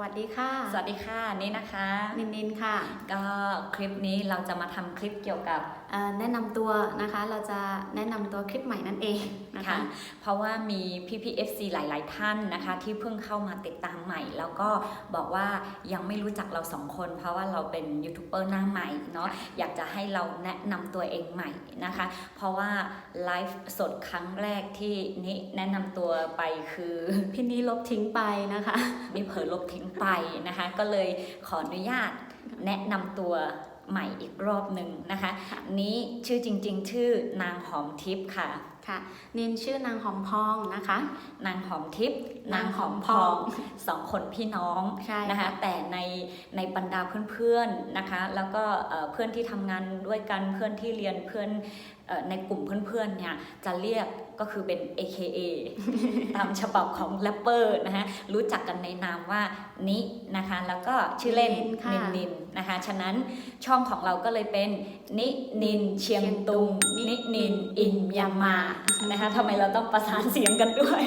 วัสดีค่ะ สวัสดีค่ะนี่นะคะ นินนินค่ะ ก็คลิปนี้เราจะมาทำคลิปเกี่ยวกับเอ่อ แนะนำตัวนะคะเราจะแนะนำตัวคลิปใหม่นั่นเองนะคะค่ะเพราะว่ามีพี่พีเอฟซีหลาย ๆ ท่านนะคะ ที่เพิ่งเข้ามาติดตามใหม่ แล้วก็บอกว่ายังไม่รู้จักเราสองคน เพราะว่าเราเป็นยูทูบเบอร์หน้าใหม่เนาะอยากจะให้เราแนะนำตัวเองใหม่นะคะ เพราะว่าไลฟ์สดครั้งแรกที่นี่แนะนำตัวไปคือพี่นี้ลบทิ้งไปนะคะนี่เผลอลบทิ้งไปนะคะ ก็เลยขออนุญาตแนะนำตัว ใหม่อีกรอบหนึ่งนะคะค่ะนี้ชื่อจริงๆ ชื่อนางหอมทิพย์ค่ะค่ะนินชื่อนางหอมพองนะคะ นางหอมทิพย์นางหอมพนางหอมพอองงสองคนพี่น้องใช่นะคะ แต่ในในบรรดาเพื่อนๆนะคะ แล้วก็เอ่อเพื่อนที่ทำงานด้วยกันเพื่อนที่เรียนเพื่อนเอ่อในกลุ่มเพื่อนๆเนี่ยจะเรียก ก็คือเป็น AKA ตามฉบับของแรปเปอร์นะคะรู้จักกันในนามว่านินะคะ แล้วก็ชื่อเล่นนินค่ะนินนินนะคะ ฉะนั้นช่องของเราก็เลยเป็นนินินเชียงตุง นินินอินยามานะคะทำไมเราต้องประสานเสียงกันด้วย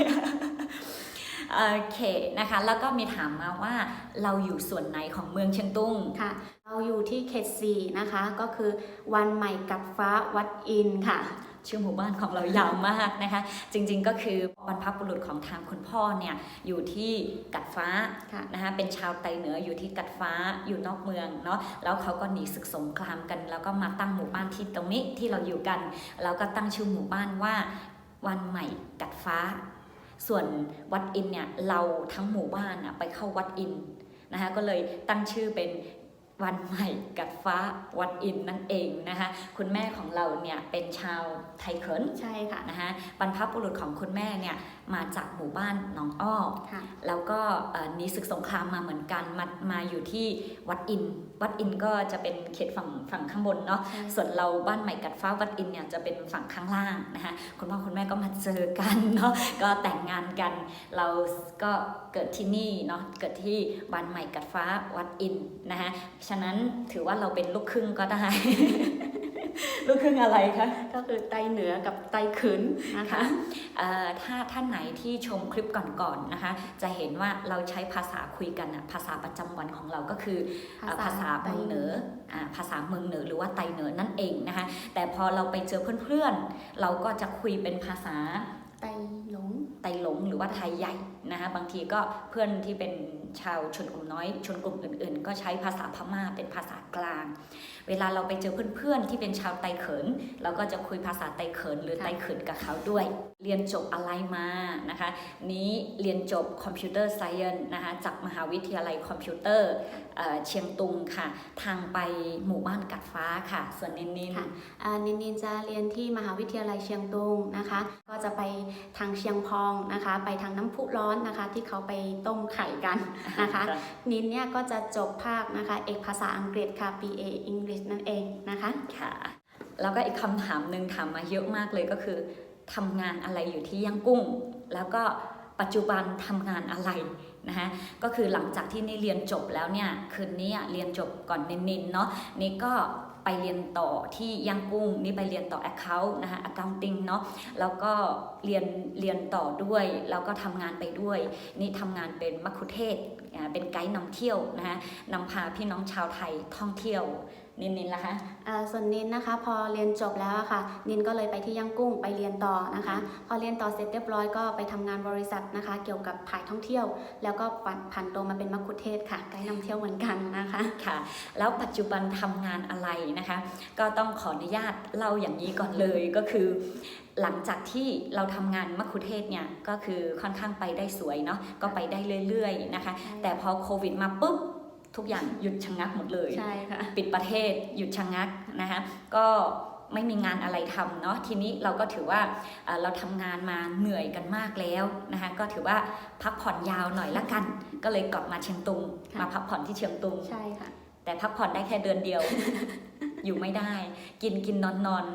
โอเคนะคะ แล้วก็มีถามมาว่าเราอยู่ส่วนไหนของเมืองเชียงตุงค่ะ เราอยู่ที่เขตสี่นะคะ ก็คือวันใหม่กัดฟ้าวัดอินค่ะ ชื่อหมู่บ้านของเรายาวมากนะคะ จริงๆก็คือบรรพบุรุษของทางคุณพ่อเนี่ยอยู่ที่กัดฟ้าค่ะนะคะเป็นชาวไตเหนืออยู่ที่กัดฟ้าอยู่นอกเมืองเนาะแล้วเขาก็หนีศึกสงครามกัน แล้วก็มาตั้งหมู่บ้านที่ตรงนี้ที่เราอยู่กันแล้วก็ตั้งชื่อหมู่บ้านว่าวันใหม่กัดฟ้า ส่วนวัดอินเนี่ยเราทั้งหมู่บ้านอะไปเข้าวัดอินนะคะก็เลยตั้งชื่อเป็น วันใหม่กัดฟ้าวัดอินนั่นเองนะคะคุณแม่ของเราเนี่ยเป็นชาวไทยเขินใช่ค่ะนะคะบรรพบุรุษของคุณแม่เนี่ย มาจากหมู่บ้านหนองอ้อค่ะแล้วก็เอ่อหนีศึกสงครามมาเหมือนกันมามาอยู่ที่วัดอิน วัดอินก็จะเป็นเขตฝั่งฝั่งข้างบนเนาะใช่ส่วนเราบ้านใหม่กัดฟ้าวัดอินเนี่ยจะเป็นฝั่งข้างล่างนะคะ คุณพ่อคุณแม่ก็มาเจอกันเนาะ ก็แต่งงานกัน เราก็เกิดที่นี่เนาะ เกิดที่บ้านใหม่กัดฟ้าวัดอินนะคะ ฉะนั้นถือว่าเราเป็นลูกครึ่งก็ได้ ลูกครึ่งอะไรคะ ก็คือไตเหนือกับไตขืนนะคะค่ะเอ่อถ้าท่านไหนที่ชมคลิปก่อนๆนะคะ จะเห็นว่าเราใช้ภาษาคุยกันอะภาษาประจำวันของเราก็คือเอ่อภาษาเมืองเหนืออ่าภาษาเมืองเหนือหรือว่าไตเหนือนั่นเองนะคะ แต่พอเราไปเจอเพื่อนๆ เราก็จะคุยเป็นภาษาไตหลง ไตหลงหรือว่าไทยใหญ่นะคะบางทีก็เพื่อนที่เป็นชาวชนกลุ่มน้อย ชนกลุ่มอื่นๆ ก็ใช้ภาษาพม่าเป็นภาษากลาง เวลาเราไปเจอเพื่อนๆ ที่เป็นชาวไตเขิน เราก็จะคุยภาษาไตเขินหรือค่ะไตเขินกับเขาด้วย เรียนจบอะไรมานะคะ นี้เรียนจบคอมพิวเตอร์ไซเอนนะคะจากมหาวิทยาลัยคอมพิวเตอร์เอ่อเชียงตุงค่ะ ทางไปหมู่บ้านกัดฟ้าค่ะ ส่วนนินนินค่ะอ่านินนินจะเรียนที่มหาวิทยาลัยเชียงตุงนะคะ ก็จะไปทางเชียงพองนะคะ ไปทางน้ำพุร้อนนะคะ ที่เขาไปต้มไข่กันนะคะ นินเนี่ยก็จะจบภาคนะคะ เอกภาษาอังกฤษค่ะ BA English นั่นเองนะคะค่ะแล้วก็อีกคำถามหนึ่งถามมาเยอะมากเลยก็คือทำงานอะไรอยู่ที่ย่างกุ้ง แล้วก็ปัจจุบันทำงานอะไรนะคะก็คือหลังจากที่นี่เรียนจบแล้วเนี่ยคืนนี้เรียนจบก่อนนินๆเนาะนี่ก็ไปเรียนต่อที่ย่างกุ้งนี่ไปเรียนต่อ Account นะคะ Accounting เนาะแล้วก็เรียนเรียนต่อด้วย แล้วก็ทำงานไปด้วย นี่ทำงานเป็นมัคคุเทศก์เป็นไกด์นำเที่ยวนะคะนำพาพี่น้องชาวไทยท่องเที่ยว นินๆละคะอ่าส่วนนินนะคะ พอเรียนจบแล้วอะค่ะ นินก็เลยไปที่ย่างกุ้งไปเรียนต่อนะคะ พอเรียนต่อเสร็จเรียบร้อยก็ไปทำงานบริษัทนะคะ เกี่ยวกับถ่ายท่องเที่ยว แล้วก็ผันผันตัวมาเป็นมัคคุเทศก์ค่ะไกด์นำเที่ยวเหมือนกันนะคะค่ะ แล้วปัจจุบันทำงานอะไรนะคะ ก็ต้องขออนุญาตเล่าอย่างนี้ก่อนเลยก็คือ หลังจากที่เราทำงานมัคคุเทศก์เนี่ยก็คือค่อนข้างไปได้สวยเนาะก็ไปได้เรื่อยๆนะคะ แต่พอโควิดมาปุ๊บ ทุกอย่างหยุดชะงักหมดเลยใช่ค่ะปิดประเทศหยุดชะงักนะคะก็ไม่มีงานอะไรทำเนาะทีนี้เราก็ถือว่าเอ่อเราทำงานมาเหนื่อยกันมากแล้วนะคะก็ถือว่าพักผ่อนยาวหน่อยละกัน ก็เลยกลับมาเชียงตุงค่ะมาพักผ่อนที่เชียงตุงใช่ค่ะ แต่พักผ่อนได้แค่เดือนเดียว อยู่ไม่ได้ กินกินนอนนอน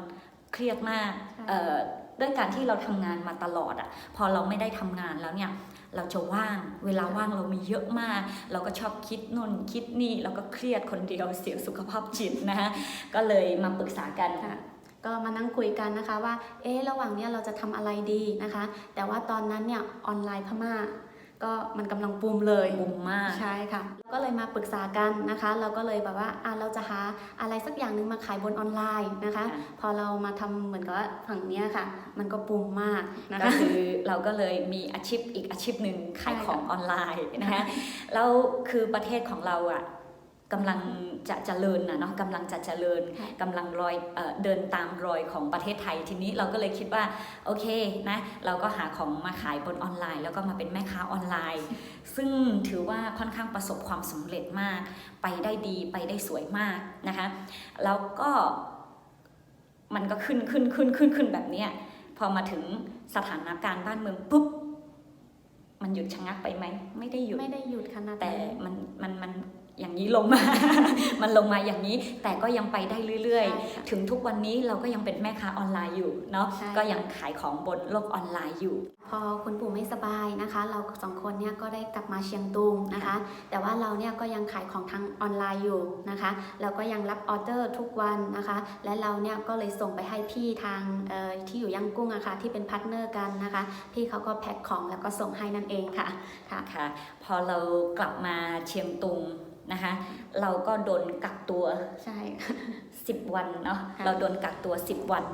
เครียดมากใช่เอ่อ ด้วยการที่เราทำงานมาตลอดอะ่ะพอเราไม่ได้ทำงานแล้วเนี่ยเราจะว่างเวลาว่างเรามีเยอะมาก เราก็ชอบคิดนู่นคิดนี่เราก็เครียดคนเดียวเสียสุขภาพจิตนะคะก็เลยมาปรึกษากันค่ะก็มานั่งคุยกันนะคะว่า เอ๊ะ ระหว่างเนี้ยเราจะทำอะไรดีนะคะ แต่ว่าตอนนั้นเนี่ยออนไลน์พม่า ก็มันกำลังบูมเลยบุมมากใช่ค่ะ ก็เลยมาปรึกษากันนะคะ เราก็เลยแบบว่าอะเราจะหาอะไรสักอย่างหนึ่งมาขายบนออนไลน์นะคะค่ะพอเรามาทำเหมือนกับว่าฝั่งเนี้ยค่ะ มันก็บูมมากนะก็คะคือเราก็เลยมีอาชีพอีกอาชีพหนึ่งขายใช่ค่ะของออนไลน์นะคะแล้วคือประเทศของเราอะ กำลังจะเจริญนะเนาะกำลังจะเจริญค่ะกำลังรอยเอ่อเดินตามรอยของประเทศไทยทีนี้เราก็เลยคิดว่าโอเคนะเราก็หาของมาขายบนออนไลน์ แล้วก็มาเป็นแม่ค้าออนไลน์ ซึ่งถือว่าค่อนข้างประสบความสำเร็จมาก ไปได้ดีไปได้สวยมากนะคะแล้วก็มันก็ขึ้นขึ้นขึ้นขึ้นขึ้นแบบเนี้ยพอมาถึงสถานการณ์บ้านเมืองปุ๊บมันหยุดชะงักไปไหมไม่ได้หยุดไม่ได้หยุดขนาดแต่นั้นมันมันมัน อย่างนี้ลงมา มันลงมาอย่างนี้ แต่ก็ยังไปได้เรื่อยใช่ค่ะๆถึงทุกวันนี้เราก็ยังเป็นแม่ค้าออนไลน์อยู่เนาะใช่ก็ยังขายของบนโลกออนไลน์อยู่ พอคุณปู่ไม่สบายนะคะ เราสองคนเนี่ยก็ได้กลับมาเชียงตุงนะคะ แต่ว่าเราเนี่ยก็ยังขายของทางออนไลน์อยู่นะคะ เราก็ยังรับออเดอร์ทุกวันนะคะ และเราเนี่ยก็เลยส่งไปให้พี่ทางเอ่อที่อยู่ย่างกุ้งอะค่ะที่เป็นพาร์ทเนอร์กันนะคะ พี่เขาก็แพ็คของแล้วก็ส่งให้นั่นเองค่ะ ค่ะค่ะพอเรากลับมาเชียงตุง นะคะ เราก็โดนกักตัวใช่ค่ะ10วันเนาะค่ะเราโดนกักตัว10วัน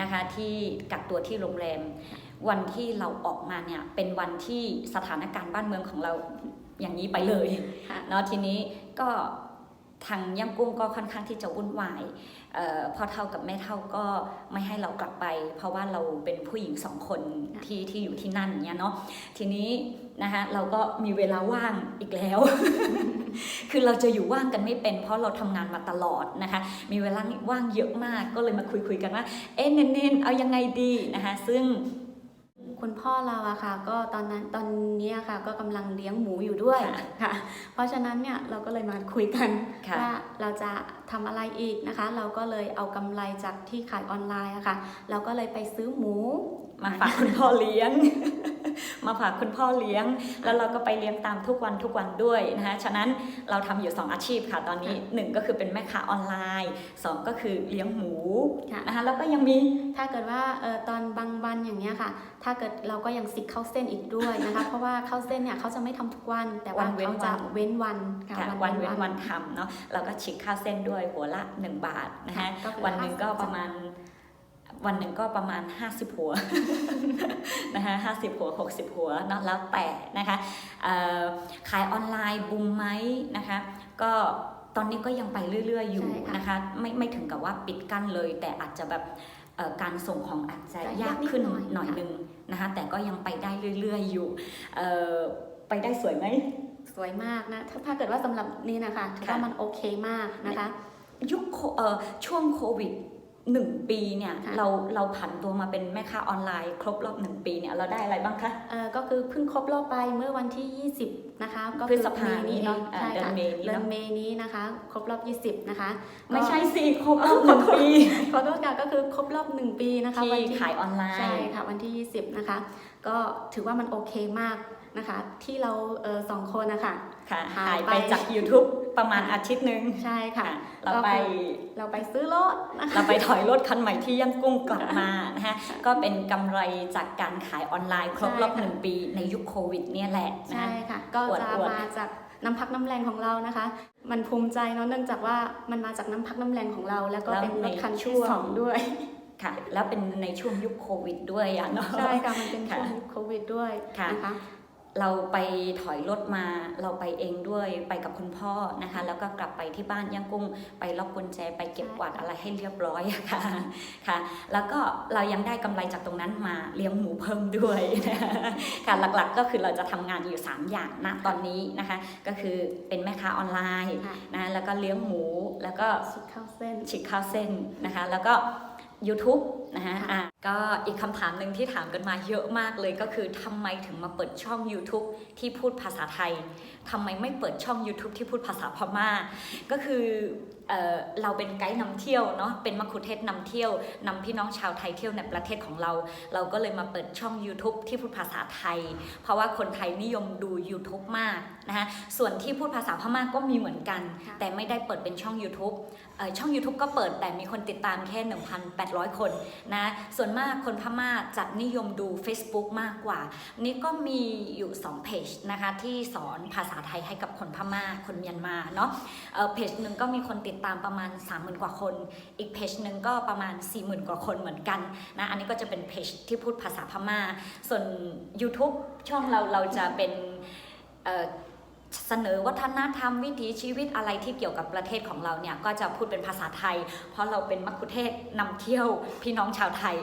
นะคะที่กักตัวที่โรงแรม วันที่เราออกมาเนี่ยเป็นวันที่สถานการณ์บ้านเมืองของเราอย่างนี้ไปเลยค่ะเนาะทีนี้ก็ ทางย่างกุ้งก็ค่อนข้างที่จะวุ่นวายออพ่อเท่ากับแม่เท่าก็ไม่ให้เรากลับไป เพราะว่าเราเป็นผู้หญิงสองคนที่ที่อยู่ที่นั่นเนี่ยเนาะทีนี้นะคะเราก็มีเวลาว่างอีกแล้ว คือเราจะอยู่ว่างกันไม่เป็น เพราะเราทำงานมาตลอดนะคะมีเวลาว่างเยอะมากก็เลยมาคุยคุยๆกันว่าเอ๊ะเน้นๆเอายังไงดีนะคะซึ่ง คุณพ่อเราอะค่ะ ก็ตอนนั้นตอนเนี้ยค่ะ ก็กำลังเลี้ยงหมูอยู่ด้วยค่ะค่ะ เพราะฉะนั้นเนี่ยเราก็เลยมาคุยกันค่ะว่าเราจะทำอะไรอีกนะคะ เราก็เลยเอากำไรจากที่ขายออนไลน์อะค่ะ เราก็เลยไปซื้อหมู มาฝากคุณพ่อเลี้ยง มาฝากคุณพ่อเลี้ยง แล้วเราก็ไปเลี้ยงตามทุกวันทุกวันด้วยนะคะฉะนั้นเราทำอยู่ 2 อาชีพค่ะตอนนี้ 1 ก็คือเป็นแม่ค้าออนไลน์ 2 ก็คือเลี้ยงหมูค่ะนะคะแล้วก็ยังมีถ้าเกิดว่าเออตอนบางวันอย่างเงี้ยค่ะ ถ้าเกิดเราก็ยังซิกเข้าเส้นอีกด้วยนะคะเพราะว่าเข้าเส้นเนี่ยเขาจะไม่ทำทุกวัน แต่ว่าวันเว้นเขาจะวันเว้นวันค่ะค่ะวันเว้นวันทำเนาะเราก็ฉีกข้าวเส้นด้วยหัวละ 1 บาทนะคะก็คือวันหนึ่งก็50ประมาณ วันหนึ่งก็ประมาณ 50 หัวนะคะ50หัว 60 หัวเนาะแล้วแต่นะคะเอ่อขายออนไลน์บูมไหมนะคะ ก็ตอนนี้ก็ยังไปเรื่อย ๆ อยู่ใช่ค่ะนะคะ ไม่ไม่ถึงกับว่าปิดกั้นเลย แต่อาจจะแบบเอ่อการส่งของอาจจะจะยากยากนิดขึ้นหน่อยหน่อยค่ะนึงนะคะ แต่ก็ยังไปได้เรื่อย ๆ อยู่เอ่อไปได้สวยไหมสวยมากนะถ้าถ้าเกิดว่าสำหรับนี่นะคะถือค่ะว่ามันโอเคมากนะคะ ยุคโคเอ่อช่วงโควิด หนึ่งปีเนี่ยค่ะ เราเราผันตัวมาเป็นแม่ค้าออนไลน์ ครบรอบหนึ่งปีเนี่ยเราได้อะไรบ้างคะเอ่อก็คือเพิ่งครบรอบไปเมื่อวันที่ 20 นะคะ ก็พฤคือษภาเมนี้เนาะอ่าใช่เดือนค่ะเมนี้เดือนเนาะเมนี้นะคะ ครบรอบ 20 นะคะไม่ใช่ก็สิครบรอบหนึ่งปีขอโทษค่ะก็คือครบรอบ 1 ปีนะคะที่วันที่ขายออนไลใช่น์ ค่ะวันที่ 20 นะคะ ก็ถือว่ามันโอเคมาก นะคะ ที่เราเออสองคนนะคะค่ะหายหายไปไปจาก YouTube ประมาณอาทิตย์หนึ่งใช่ค่ะค่ะ เราไปก็คือเราไปซื้อรถนะคะเราไปถอยรถคันใหม่ที่ย่างกุ้งกลับมานะคะก็เป็นกำไรจากการขายออนไลน์ครบรอบใช่ค่ะหนึ่งปีในยุคโควิดเนี่ยแหละนะใช่คะค่ะ ก็อวดจะอวดมาจากน้ำพักน้ำแรงของเรานะคะ มันภูมิใจเนาะเนื่องจากว่ามันมาจากน้ำพักน้ำแรงของเรา แล้วก็เป็นรถคันที่สองด้วยค่ะ แล้วเป็นในช่วงยุคโควิดด้วยอะเนาะใช่ค่ะมันเป็นช่วงค่ะยุคโควิดด้วยค่ะนะคะ เราไปถอยรถมา เราไปเองด้วยไปกับคุณพ่อนะคะ แล้วก็กลับไปที่บ้านย่างกุ้ง ไปล็อกกุญแจไปเก็บใช่กวาดอะไรให้เรียบร้อยอะค่ะค่ะ แล้วก็เรายังได้กำไรจากตรงนั้นมาเลี้ยงหมูเพิ่มด้วยนะคะค่ะหลักๆก็คือเราจะทำงานอยู่ 3 อย่างณตอนนี้นะคะ ก็คือเป็นแม่ค้าออนไลน์ค่ะนะแล้วก็เลี้ยงหมูแล้วก็ชิดเข้าเส้นฉีกข้าวเส้นนะคะ แล้วก็ YouTube นะคะค่ะอะก็อีกคำถามหนึ่งที่ถามกันมาเยอะมากเลยก็คือทำไมถึงมาเปิดช่อง YouTube ที่พูดภาษาไทยทำไมไม่เปิดช่อง YouTube ที่พูดภาษาพม่าก็คือ เอ่อเราเป็นไกด์นำเที่ยวเนาะเป็นมัคคุเทศก์นำเที่ยวนำพี่น้องชาวไทยเที่ยวในประเทศของเรา เราก็เลยมาเปิดช่อง YouTube ที่พูดภาษาไทย เพราะว่าคนไทยนิยมดู YouTube มากนะคะส่วนที่พูดภาษาพม่าก็มีเหมือนกันค่ะแต่ไม่ได้เปิดเป็นช่อง YouTube เอ่อช่อง YouTube ก็เปิดแต่มีคนติดตามแค่ 1,800 คนนะส่วนมากคนพม่าจะนิยมดู Facebook มากกว่า นี่ก็มีอยู่2เพจนะคะที่สอนภาษาไทยให้กับคนพม่าคนเมียนมาเนาะเอ่อเพจหนึ่งก็มีคนติดตามประมาณ 30,000 กว่าคน อีกเพจหนึ่งก็ประมาณ 40,000 กว่าคนเหมือนกันนะอันนี้ก็จะเป็นเพจที่พูดภาษาพม่า ส่วน YouTube ช่องเราเราจะเป็นเสนอวัฒนธรรมวิถีชีวิตอะไรที่เกี่ยวกับประเทศของเราเนี่ยก็จะพูดเป็นภาษาไทย เพราะเราเป็นมัคคุเทศก์นำเที่ยวพี่น้องชาวไทย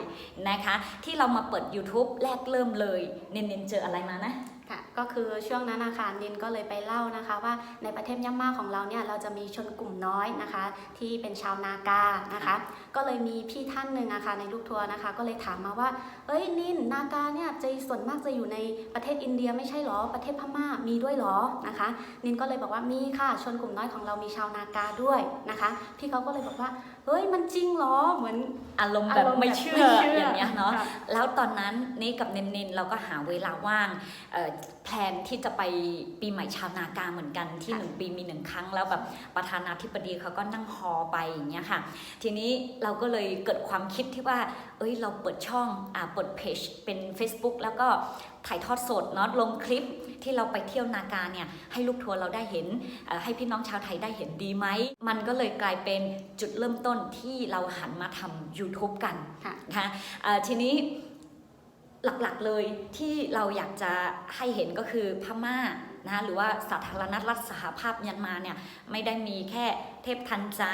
นะคะ ที่เรามาเปิด YouTube แรกเริ่มเลย เน้นๆเจออะไรมานะค่ะ ก็คือช่วงนั้นนะคะนินก็เลยไปเล่านะคะ ว่าในประเทศย่าม่าของเราเนี่ยเราจะมีชนกลุ่มน้อยนะคะ ที่เป็นชาวนากานะคะ ก็เลยมีพี่ท่านหนึ่งอะคะในลูกทัวร์นะคะ ก็เลยถามมาว่าเอ้ยนินนากาเนี่ยจะส่วนมากจะอยู่ในประเทศอินเดียไม่ใช่หรอประเทศพม่ามีด้วยหรอนะคะ นินก็เลยบอกว่ามีค่ะชนกลุ่มน้อยของเรามีชาวนากาด้วยนะคะ พี่เขาก็เลยบอกว่าเฮ้ยมันจริงเหรอเหมือนอารมณ์แบบอารมณ์แบบไม่เชื่อไม่เชื่อออย่างเงี้ยเนาะค่ะแล้วตอนนั้นนี่กับเนนๆเราก็หาเวลาว่างเอ่อแพลนที่จะไปปีใหม่ชาวนากาเหมือนกันที่หนึ่งปีมีหนึ่งครั้งแล้วแบบประธานาธิบดีเขาก็นั่งฮอไปอย่างเงี้ยค่ะ ทีนี้เราก็เลยเกิดความคิดที่ว่า เอ้ยเราเปิดช่องอ่าเปิดเพจเป็น Facebook แล้วก็ถ่ายทอดสดเนาะลงคลิปที่เราไปเที่ยวนากาเนี่ยให้ลูกทัวร์เราได้เห็นเอ่อให้พี่น้องชาวไทยได้เห็นดีไหม มันก็เลยกลายเป็นจุดเริ่มต้นที่เราหันมาทำ YouTube กันค่ะนะคะเอ่อทีนี้ หลักๆเลยที่เราอยากจะให้เห็นก็คือพม่านะหรือว่าสาธารณรัฐสหภาพเมียนมาเนี่ยไม่ได้มีแค่เทพทันใจ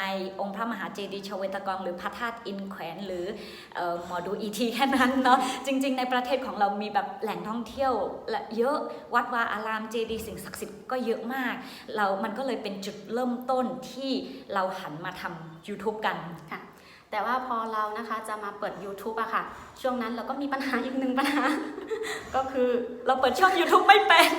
องค์พระมหาเจดีย์ชเวตกองหรือพระธาตุอินแขวนหรืออหมอดูอีทีแค่นั้นเนาะจริง ๆ ในประเทศของเรามีแบบแหล่งท่องเที่ยวและเยอะวัดวาอารามเจดีย์สิ่งศักดิ์สิทธิ์ก็เยอะมาก เรา มันก็เลยเป็นจุดเริ่มต้นที่เราหันมาทำ YouTube กันค่ะ แต่ว่าพอเรานะคะจะมาเปิด YouTube อะค่ะ ช่วงนั้นเราก็มีปัญหาอีกหนึ่งปัญหา ก็คือเราเปิดช่อง YouTube ไม่เป็น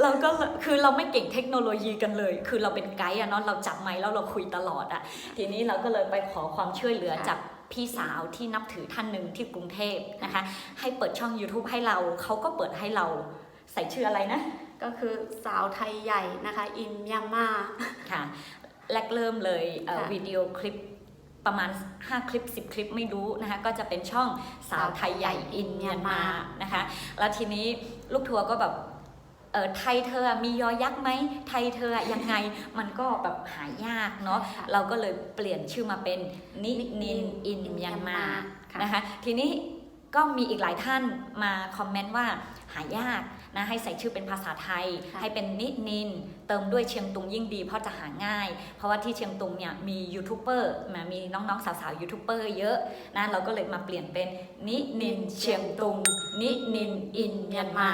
เราก็คือเราไม่เก่งเทคโนโลยีกันเลย คือเราเป็นไกด์อะเนาะเราจับไมค์แล้วเราคุยตลอดอะทีนี้เราก็เลยไปขอความช่วยเหลือค่ะจากพี่สาวที่นับถือท่านหนึ่งที่กรุงเทพนะคะ ให้เปิดช่อง YouTube ให้เราเขาก็เปิดให้เราใส่ชื่ออะไรนะ ก็คือสาวไทยใหญ่นะคะ อินยาม่าค่ะ แรกเริ่มเลยเอ่อค่ะวิดีโอคลิปประมาณ 5 คลิป 10 คลิปไม่รู้นะคะก็จะเป็นช่องสาวไทยใหญ่อินเมียนมานะคะแล้วทีนี้ลูกทัวร์ก็แบบเออไทยเธอมียอยักษ์ไหมไทยเธอยังไงมันก็แบบหายากเนาะค่ะเราก็เลยเปลี่ยนชื่อมาเป็นนินินอินเมียนมาค่ะนะคะทีนี้ก็มีอีกหลายท่านมาคอมเมนต์ว่า หายากนะให้ใส่ชื่อเป็นภาษาไทยค่ะให้เป็นนินิน เติมด้วยเชียงตุงยิ่งดี เพราะจะหาง่าย เพราะว่าที่เชียงตุงเนี่ยมียูทูบเบอร์มามีน้องๆสาวๆยูทูบเบอร์เยอะนะเราก็เลยมาเปลี่ยนเป็นนินินเชียงตุง นินินอินเมียนมา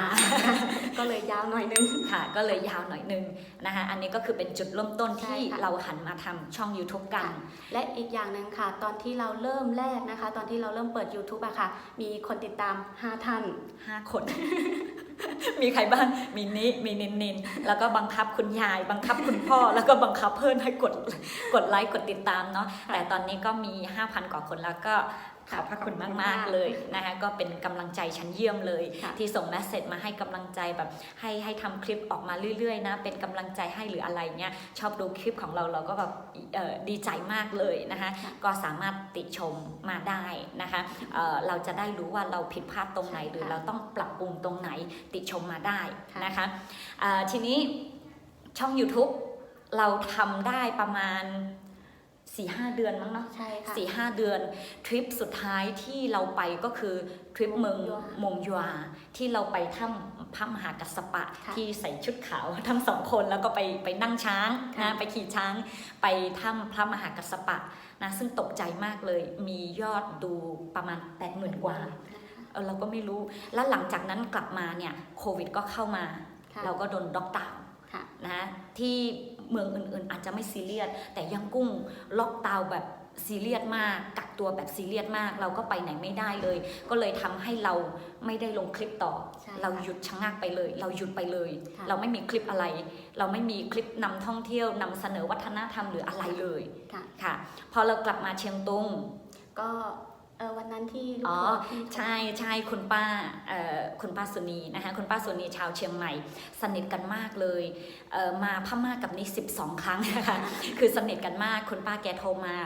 ก็เลยยาวหน่อยนึงค่ะ ก็เลยยาวหน่อยนึงนะคะอันนี้ก็คือเป็นจุดเริ่มต้นใช่ที่ค่ะเราหันมาทำช่อง YouTube กันค่ะและอีกอย่างหนึ่งค่ะ ตอนที่เราเริ่มแรกนะคะ ตอนที่เราเริ่มเปิด YouTube อะค่ะ มีคนติดตาม 5 ท่าน 5 คนมีใครบ้างมีนิมีนินนินแล้วก็บังคับคุณยาย บังคับคุณพ่อ แล้วก็บังคับเพื่อนให้กดกดไลค์กดติดตามเนาะค่ะแต่ตอนนี้ก็มี 5,000 กว่าคนแล้วก็ ขอบพระคุณมากๆเลยนะคะก็เป็นกำลังใจชั้นเยี่ยมเลยค่ะที่ส่งแมสเซจมาให้กำลังใจแบบให้ให้ทำคลิปออกมาเรื่อยๆนะเป็นกำลังใจให้หรืออะไรเงี้ยชอบดูคลิปของเราเราก็แบบเอ่อดีใจมากเลยนะคะค่ะก็สามารถติชมมาได้นะคะเอ่อเราจะได้รู้ว่าเราผิดพลาดตรงไหนหรือค่ะเราต้องปรับปรุงตรงไหนติชมมาได้ค่ะนะคะเอ่อทีนี้ช่อง YouTube เราทำได้ประมาณ 4-5เดือนมั้งเนาะใช่ค่ะ สี่ห้าเดือนทริปสุดท้ายที่เราไปก็คือทริปเมืองมงยัวมงยัวที่เราไปถ้ำพระมหากัสสปะค่ะที่ใส่ชุดขาวทั้งสองคนแล้วก็ไปไปนั่งช้างค่ะ นะไปขี่ช้าง ไปถ้ำพระมหากัสสปะนะซึ่งตกใจมากเลยมียอดดูประมาณ8 0,000กว่าเออเราก็ไม่รู้ แล้วหลังจากนั้นกลับมาเนี่ยโควิดก็เข้ามา ค่ะเราก็โดนด็อกดาวน์ ค่ะ นะที่ เมืองอื่นๆ อาจจะไม่ซีเรียสแต่ยังกุ้งล็อกดาวน์แบบซีเรียสมากกักตัวแบบซีเรียสมาก เราก็ไปไหนไม่ได้เลย ก็เลยทำให้เราไม่ได้ลงคลิปต่อใช่ค่ะเราหยุดชะงักไปเลย เราหยุดไปเลยค่ะเราไม่มีคลิปอะไร เราไม่มีคลิปนำท่องเที่ยวนำเสนอวัฒนธรรมหรืออะไรเลยค่ะค่ะพอเรากลับมาเชียงตุงก็ เออวันนั้นที่อ๋อที่ใช่ใช่คุณป้าเอ่อคุณป้าสุนีนะคะคุณป้าสุนีชาวเชียงใหม่ สนิทกันมากเลยเอ่อมาพม่ากับนี่12 ครั้งนะคะคือสนิทกันมากคุณป้าแกโทรมา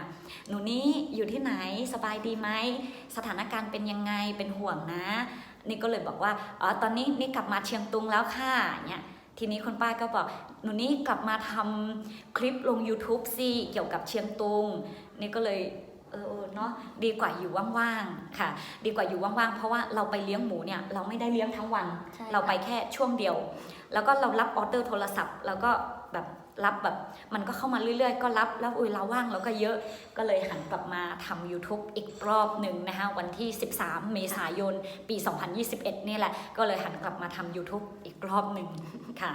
หนูนี้อยู่ที่ไหนสบายดีไหมสถานการณ์เป็นยังไงเป็นห่วงนะ นี่ก็เลยบอกว่าอ๋อตอนนี้นี่กลับมาเชียงตุงแล้วค่ะเนี่ยทีนี้คุณป้าก็บอกหนูนี่กลับมาทำคลิปลง YouTube สิเกี่ยวกับเชียงตุงนี่ก็เลย เออเออเนาะดีกว่าอยู่ว่างๆค่ะ ดีกว่าอยู่ว่างๆเพราะว่าเราไปเลี้ยงหมูเนี่ยเราไม่ได้เลี้ยงทั้งวันใช่เราไปค่ะแค่ช่วงเดียว แล้วก็เรารับออเดอร์โทรศัพท์แล้วก็แบบรับแบบมันก็เข้ามาเรื่อยๆ ก็รับแล้วอุ้ยเราว่างเราก็เยอะก็เลยหันกลับมาทำ YouTube อีกรอบหนึ่งนะคะวันที่ 13 เมษายน ปี 2021 นี่แหละ ก็เลยหันกลับมาทำ YouTube อีกรอบหนึ่งค่ะ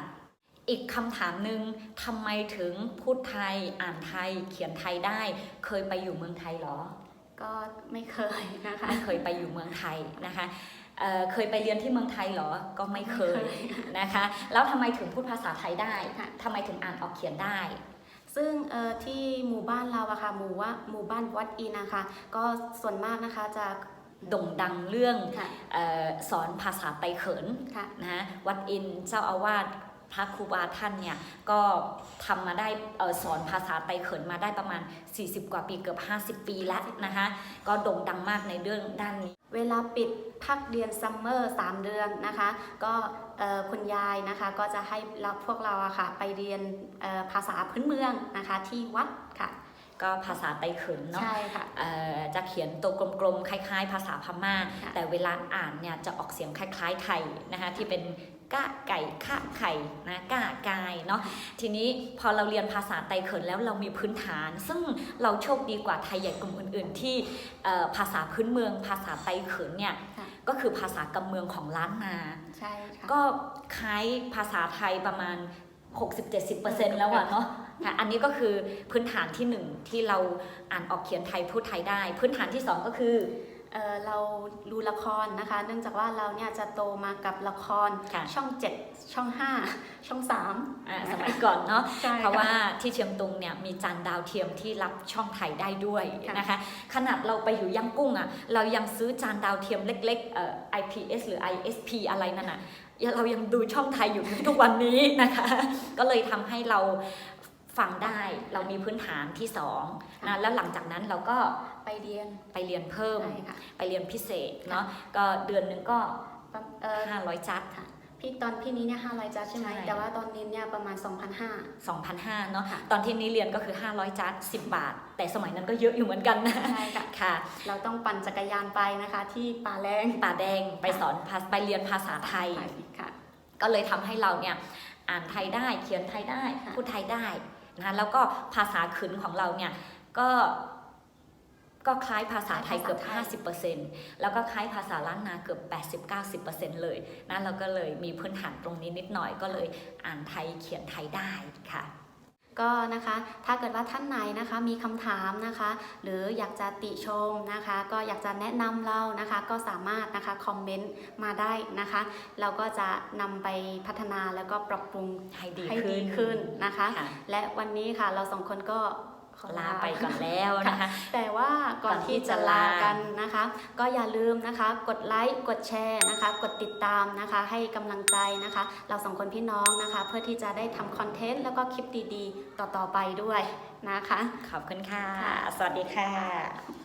อีกคำถามหนึ่งทำไมถึงพูดไทยอ่านไทยเขียนไทยได้ เคยไปอยู่เมืองไทยเหรอ ก็ไม่เคยนะคะไม่เคยไปอยู่เมืองไทยนะคะเอ่อเคยไปเรียนที่เมืองไทยเหรอ ก็ไม่เคยนะคะ แล้วทำไมถึงพูดภาษาไทยได้ค่ะทำไมถึงอ่านออกเขียนได้ซึ่งเอ่อที่หมู่บ้านเราอะค่ะหมู่ว่าหมู่บ้านวัดอินนะคะ ก็ส่วนมากนะคะจะโด่งดังเรื่องค่ะเออสอนภาษาไตเขินค่ะนะวัดอินเจ้าอาวาส พระครูบาท่านเนี่ยก็ทำมาได้เอ่อสอนภาษาไตเขินมาได้ประมาณ 40 กว่าปีเกือบ 50 ปีแล้วนะคะ ก็โด่งดังมากในเรื่องด้านนี้ เวลาปิดพักเรียนซัมเมอร์3เดือนนะคะ ก็เอ่อคุณยายนะคะก็จะให้เราพวกเราอะค่ะไปเรียนเอ่อภาษาพื้นเมืองนะคะที่วัดค่ะก็ภาษาไตเขินเนาะใช่ค่ะเอ่อจะเขียนตัวกลมๆ คล้าย ๆ ภาษาพม่าค่ะแต่เวลาอ่านเนี่ยจะออกเสียงคล้าย ๆ ไทยนะคะที่เป็น ก้าไก่ข้าไข่นะก้ากายเนาะทีนี้พอเราเรียนภาษาไตเขินแล้วเรามีพื้นฐาน ซึ่งเราโชคดีกว่าไทยใหญ่กลุ่มอื่น ๆ ที่เอ่อภาษาพื้นเมือง ภาษาไตเขินเนี่ยค่ะก็คือภาษากำเมืองของล้านนาใช่ค่ะก็คล้ายภาษาไทยประมาณ 60-70%แล้วอะเนาะค่ะอันนี้ก็คือพื้นฐานที่หนึ่งที่เราอ่านออกเขียนไทยพูดไทยได้ พื้นฐานที่สองก็คือ เอ่อเราดูละครนะคะ เนื่องจากว่าเราเนี่ยจะโตมากับละครค่ะช่อง 7 ช่อง 5 ช่อง3อ่าสมัยก่อนเนาะใช่เพราะว่าที่เชียงตุงเนี่ยมีจานดาวเทียมที่รับช่องไทยได้ด้วยค่ะนะคะ ขนาดเราไปอยู่ย่างกุ้งอะ่ะเรายังซื้อจานดาวเทียมเล็กๆเอ่อ IPS หรือ ISP อะไรนั่นอะเรายังดูช่องไทยอยู่ถึงทุกวันนี้นะคะ ก็เลยทำให้เราฟังได้เรามีพื้นฐานที่สองนะแล้วหลังจากนั้นเราก็ ไปเรียน ไปเรียนเพิ่ม ใช่ค่ะ ไปเรียนพิเศษเนาะก็เดือนหนึ่งก็ประเอ่อ500จัดพี่ตอนพี่นี้เนี่ย500จัดใช่ไหมใช่ แต่ว่าตอนนี้เนี่ยประมาณ2,500 2,500เนาะค่ะ ตอนที่นี้เรียนก็คือ 500จัด10 บาท แต่สมัยนั้นก็เยอะอยู่เหมือนกันนะใช่ค่ะ ค่ะ เราต้องปั่นจักรยานไปนะคะ ที่ป่าแรงป่าแดงไปสอนภาไปเรียนภาษาไทยค่ะ ก็เลยทำให้เราเนี่ยอ่านไทยได้เขียนไทยได้ค่ะ พูดไทยได้นะคะแล้วก็ภาษาขืนของเราเนี่ยก็ ก็คล้ายภาษาไทยเกือบ 50%แล้วก็คล้ายภาษาล้านนาเกือบ 80-90%เลยนะเราก็เลยมีพื้นฐานตรงนี้นิดหน่อยก็เลยอ่านไทยเขียนไทยได้ค่ะก็นะคะถ้าเกิดว่าท่านไหนนะคะมีคำถามนะคะ หรืออยากจะติชมนะคะ ก็อยากจะแนะนำเรานะคะ ก็สามารถนะคะคอมเมนต์มาได้นะคะ เราก็จะนำไปพัฒนาแล้วก็ปรับปรุงให้ดีให้ขึ้ดีนขึ้นนะคะค่ะและวันนี้ค่ะเราสองคนก็ ขอลาไปก่อนแล้วนะคะ แต่ว่าก่อนก่อนที่ที่จะจะลาลากันนะคะ ก็อย่าลืมนะคะ กดไลค์กดแชร์นะคะ กดติดตามนะคะ ให้กำลังใจนะคะ เราสองคนพี่น้องนะคะ เพื่อที่จะได้ทำคอนเทนต์แล้วก็คลิปดีๆ ต่อๆไปด้วยนะคะ ขอบคุณค่ะค่ะสวัสดีค่ะ